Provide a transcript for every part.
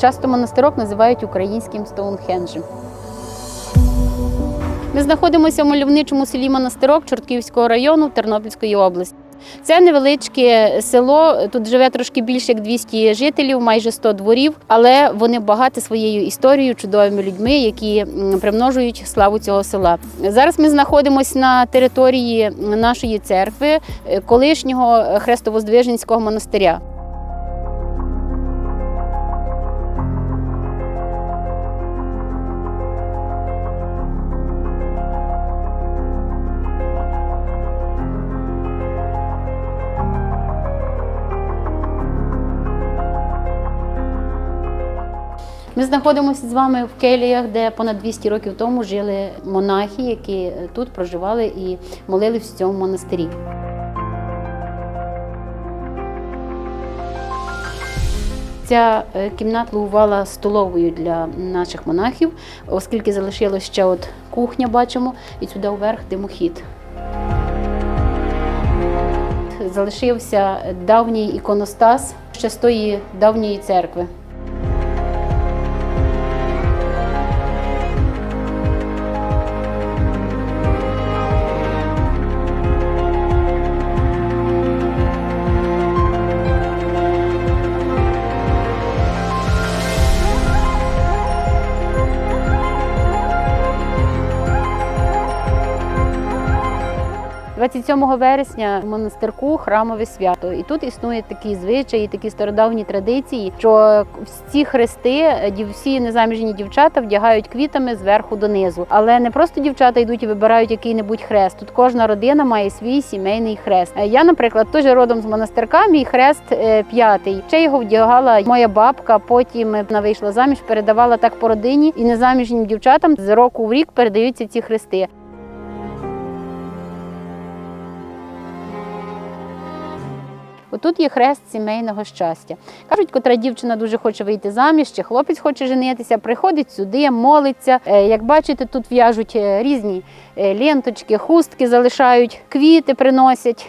Часто монастирок називають українським Стоунхенджем. Ми знаходимося в мальовничому селі Монастирок Чортківського району Тернопільської області. Це невеличке село. Тут живе трошки більше як 200 жителів, майже 100 дворів, але вони багаті своєю історією, чудовими людьми, які примножують славу цього села. Зараз ми знаходимося на території нашої церкви, е, колишнього Хрестовоздвиженського монастиря. Ми знаходимося з вами в келіях, де понад 200 років тому жили монахи, які тут проживали і молились в цьому монастирі. Ця е, кімната слугувала столовою для наших монахів, оскільки залишилась ще от кухня, бачимо, і сюди вверх димохід. Залишився давній іконостас ще з тої давньої церкви. – 27 вересня в монастирку храмове свято. І тут існує такі звичаї, такі стародавні традиції, що всі хрести, всі незаміжні дівчата вдягають квітами зверху донизу. Але не просто дівчата йдуть і вибирають який-небудь хрест. Тут кожна родина має свій сімейний хрест. Е, Я, наприклад, теж родом з монастирка, мій хрест е, п'ятий. Ще його вдягала моя бабка. Потім вона вийшла заміж, передавала так по родині, і незаміжнім дівчатам з року в рік передаються ці хрести. Отут є хрест сімейного щастя. Кажуть, котра дівчина дуже хоче вийти заміж, чи хлопець хоче женитися, приходить сюди, молиться. Е, Як бачите, тут в'яжуть е, різні е, ленточки, хустки залишають, квіти приносять.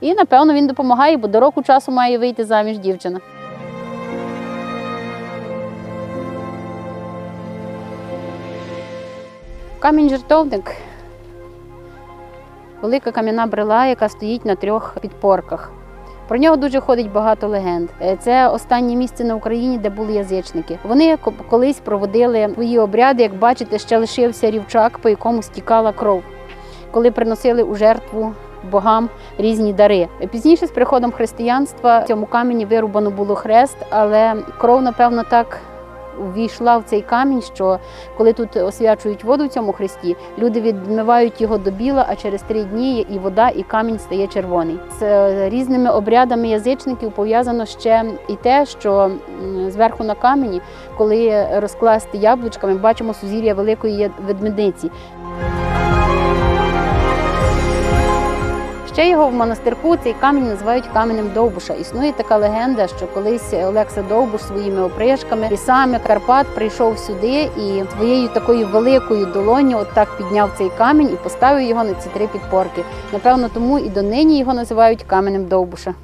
І напевно він допомагає, бо до року часу має вийти заміж дівчина. Камінь жертовник велика кам'яна брела, яка стоїть на трьох підпорках. Про нього дуже ходить багато легенд. Е, Це останнє місце на Україні, де були язичники. Вони ко- колись проводили свої обряди. Як бачите, ще лишився рівчак, по якому стікала кров, коли приносили у жертву богам різні дари. Пізніше, з приходом християнства, в цьому камені вирубано було хрест, але кров, напевно, так ввійшла в цей камінь, що коли тут освячують воду в цьому хресті, люди відмивають його до біла, а через три дні і вода, і камінь стає червоний. З е, різними обрядами язичників пов'язано ще і те, що зверху на камені, коли розкласти яблучками, бачимо сузір'я великої ведмедиці. Ще його в монастирку цей камінь називають каменем Довбуша. Існує така легенда, що колись Олекса Довбуш своїми опришками лісами Карпат прийшов сюди і своєю такою великою долоню от так підняв цей камінь і поставив його на ці три підпорки. Напевно, тому і донині його називають каменем Довбуша.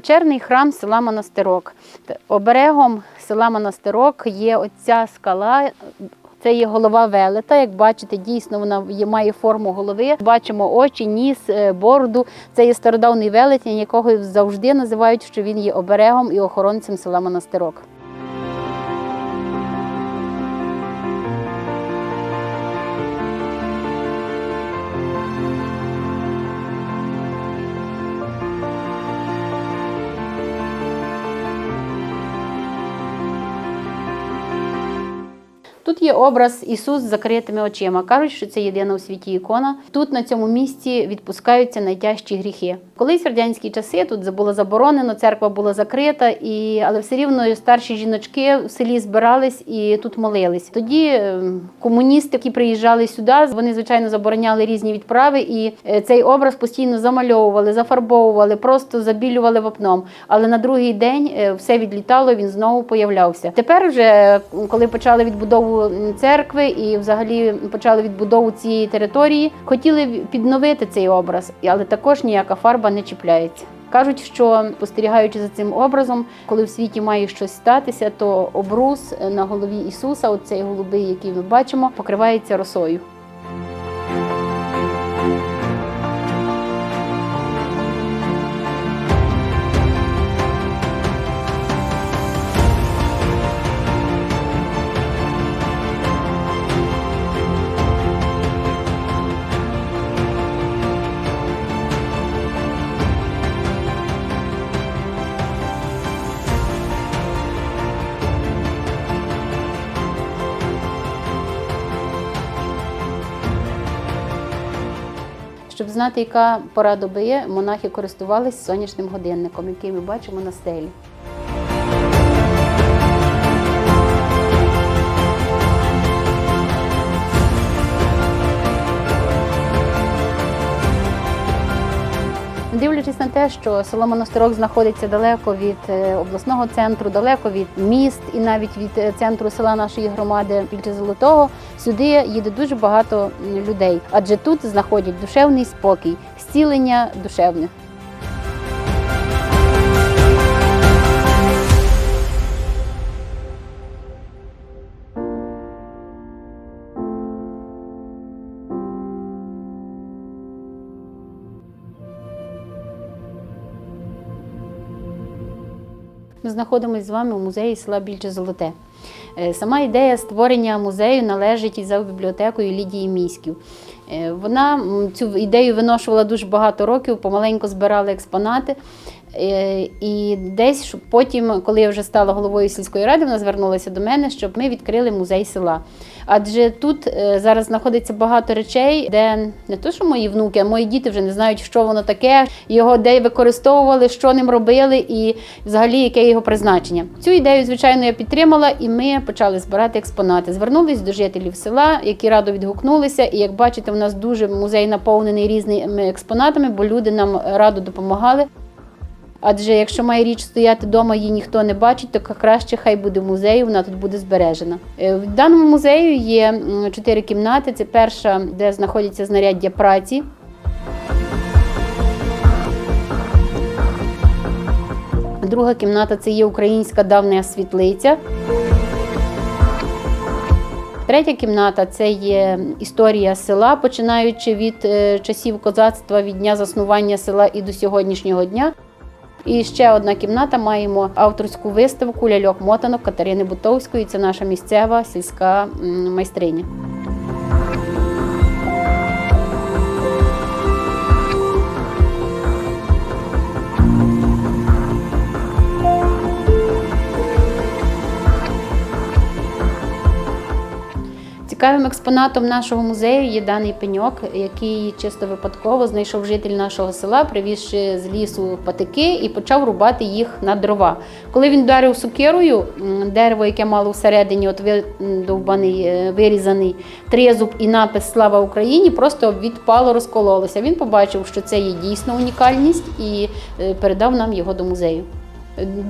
Печерний храм села Монастирок. Оберегом села Монастирок є оця скала. Це є голова велета. Як бачите, дійсно вона має форму голови. Бачимо очі, ніс, е, бороду. Це є стародавний велетень, якого завжди називають, що він є оберегом і охоронцем села Монастирок. Тут є образ Ісус з закритими очима. Кажуть, що це єдина у світі ікона. Тут на цьому місці відпускаються найтяжчі гріхи. Колись в радянські часи тут було заборонено, церква була закрита, і але все рівно старші жіночки в селі збирались і тут молились. Тоді е, комуністи, які приїжджали сюди, вони звичайно забороняли різні відправи, і е, цей образ постійно замальовували, зафарбовували, просто забілювали вапном. Але на другий день е, все відлітало, він знову появлявся. Тепер, вже коли почали відбудову церкви і взагалі почали відбудову цієї території. Хотіли підновити цей образ, але також ніяка фарба не чіпляється. Кажуть, що спостерігаючи за цим образом, коли в світі має щось статися, то обрус на голові Ісуса, оцей голубий, який ми бачимо, покривається росою. Щоб знати, яка пора доби монахи користувалися сонячним годинником, який ми бачимо на стелі. Дивлячись на те, що село Монастирок знаходиться далеко від е, обласного центру, далеко від міст і навіть від е, центру села нашої громади більше золотого, сюди їде дуже багато людей, адже тут знаходять душевний спокій, зцілення душевне. Ми знаходимося з вами у музеї села Більше Золоте. Е, Сама ідея створення музею належить за бібліотекою Лідії Міськів. Е, Вона цю ідею виношувала дуже багато років, помаленьку збирала експонати. Е, І десь потім, коли я вже стала головою сільської ради, вона звернулася до мене, щоб ми відкрили музей села. Адже тут е, зараз знаходиться багато речей, де не то, що мої внуки, а мої діти вже не знають, що воно таке, його де використовували, що ним робили, і взагалі яке його призначення. Цю ідею, звичайно, я підтримала, і ми почали збирати експонати. Звернулись до жителів села, які радо відгукнулися. І як бачите, у нас дуже музей наповнений різними експонатами, бо люди нам радо допомагали. Адже якщо має річ стояти вдома, її ніхто не бачить, то краще хай буде в вона тут буде збережена. Е, В даному музею є чотири кімнати. Це перша, де знаходяться знаряддя праці. Друга кімната це є українська давня світлиця. Третя кімната це є історія села, починаючи від е, часів козацтва, від дня заснування села і до сьогоднішнього дня. І ще одна кімната маємо авторську виставку ляльок мотанок Катерини Бутовської. Це наша місцева сільська майстриня. Цікавим експонатом нашого музею є даний пеньок, який чисто випадково знайшов житель нашого села, привізши з лісу патики і почав рубати їх на дрова. Коли він вдарив сукирою, дерево, яке мало всередині, от видовбаний, е, вирізаний тризуб і напис Слава Україні, просто відпало, розкололося. Він побачив, що це є дійсно унікальність і е, передав нам його до музею.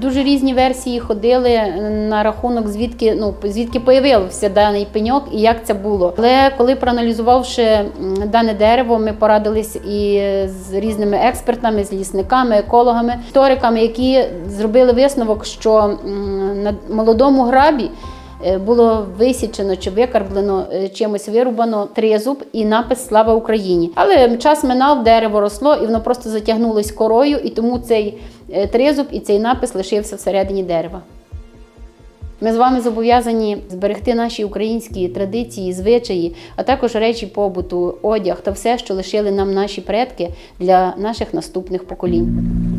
Дуже різні версії ходили на рахунок, звідки ну звідки появився даний пеньок і як це було. Але коли проаналізувавши дане дерево, ми порадились і з різними експертами, з лісниками, екологами, істориками, які зробили висновок, що на молодому грабі. Е, Було висічено чи викарблено е, чимось вирубано тризуб і напис Слава Україні. Але час минав, дерево росло і воно просто затягнулось корою, і тому цей е, тризуб і цей напис лишився всередині дерева. Ми з вами зобов'язані зберегти наші українські традиції, звичаї, а також речі побуту, одяг та все, що лишили нам наші предки для наших наступних поколінь.